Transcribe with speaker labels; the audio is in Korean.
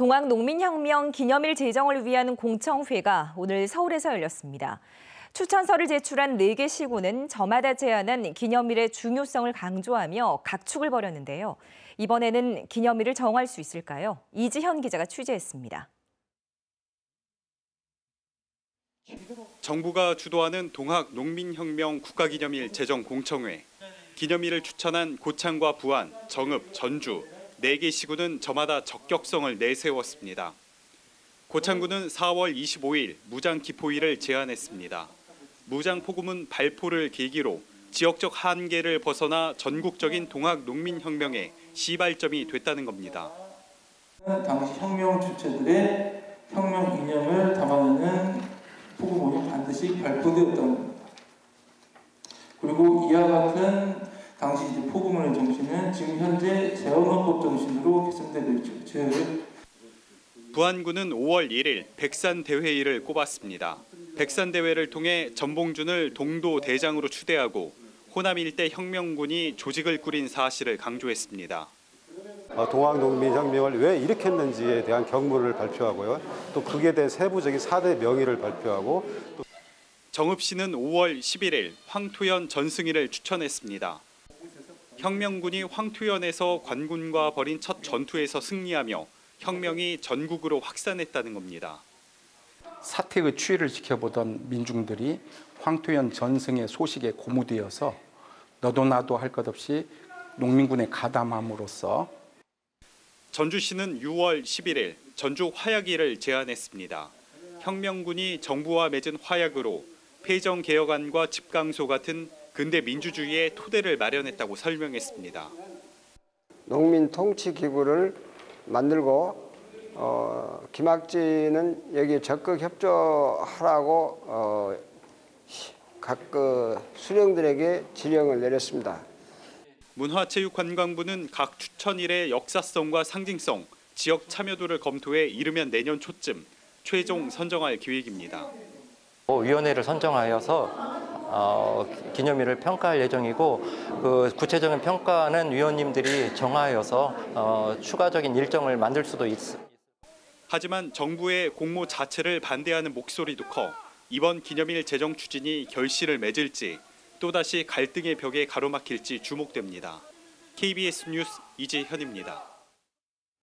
Speaker 1: 동학농민혁명 기념일 제정을 위한 공청회가 오늘 서울에서 열렸습니다. 추천서를 제출한 4개 시군은 저마다 제안한 기념일의 중요성을 강조하며 각축을 벌였는데요. 이번에는 기념일을 정할 수 있을까요? 이지현 기자가 취재했습니다.
Speaker 2: 정부가 주도하는 동학 농민혁명 국가기념일 제정 공청회. 기념일을 추천한 고창과 부안, 정읍, 전주, 4개 시군은 저마다 적격성을 내세웠습니다. 고창군은 4월 25일 무장 기포일을 제안했습니다. 무장 포금은 발포를 계기로 지역적 한계를 벗어나 전국적인 동학 농민 혁명의 시발점이 됐다는 겁니다.
Speaker 3: 당시 혁명 주체들의 혁명 이념을 담아내는 포부문이 반드시 겁니다. 그리고 이와 같은 당시 이제 포부문의 정신은 지금 현재 재헌헌법 정신으로 개선되고 있죠. 즉
Speaker 2: 부안군은 5월 1일 백산 대회일을 꼽았습니다. 백산 대회를 통해 전봉준을 동도 대장으로 추대하고 호남 일대 혁명군이 조직을 꾸린 사실을 강조했습니다.
Speaker 4: 어, 동학농민혁명을 왜 일으켰는지에 대한 경무를 발표하고요. 또 그에 대한 세부적인 4대 명의를 발표하고
Speaker 2: 정읍 씨는 5월 11일 황토현 전승일을 추천했습니다. 혁명군이 황토현에서 관군과 벌인 첫 전투에서 승리하며 혁명이 전국으로 확산했다는 겁니다.
Speaker 5: 사택의 추이를 지켜보던 민중들이 황토현 전승의 소식에 고무되어서 너도 나도 할 것 없이 농민군에 가담함으로써
Speaker 2: 전주시는 6월 11일 전주 화약일을 제안했습니다. 혁명군이 정부와 맺은 화약으로 폐정개혁안과 집강소 같은 근대 민주주의의 토대를 마련했다고 설명했습니다.
Speaker 6: 농민 통치 기구를 만들고 어, 김학진은 여기 적극 협조하라고 어, 각 그 수령들에게 지령을 내렸습니다.
Speaker 2: 문화체육관광부는 각 추천일의 역사성과 상징성, 지역 참여도를 검토해 이르면 내년 초쯤 최종 선정할 계획입니다.
Speaker 7: 위원회를 선정하여서 어, 기념일을 평가할 예정이고 그 구체적인 평가는 위원님들이 정하여서 어, 추가적인 일정을 만들 수도 있습니다.
Speaker 2: 하지만 정부의 공모 자체를 반대하는 목소리도 커 이번 기념일 제정 추진이 결실을 맺을지 또다시 갈등의 벽에 가로막힐지 주목됩니다. KBS 뉴스 이재현입니다.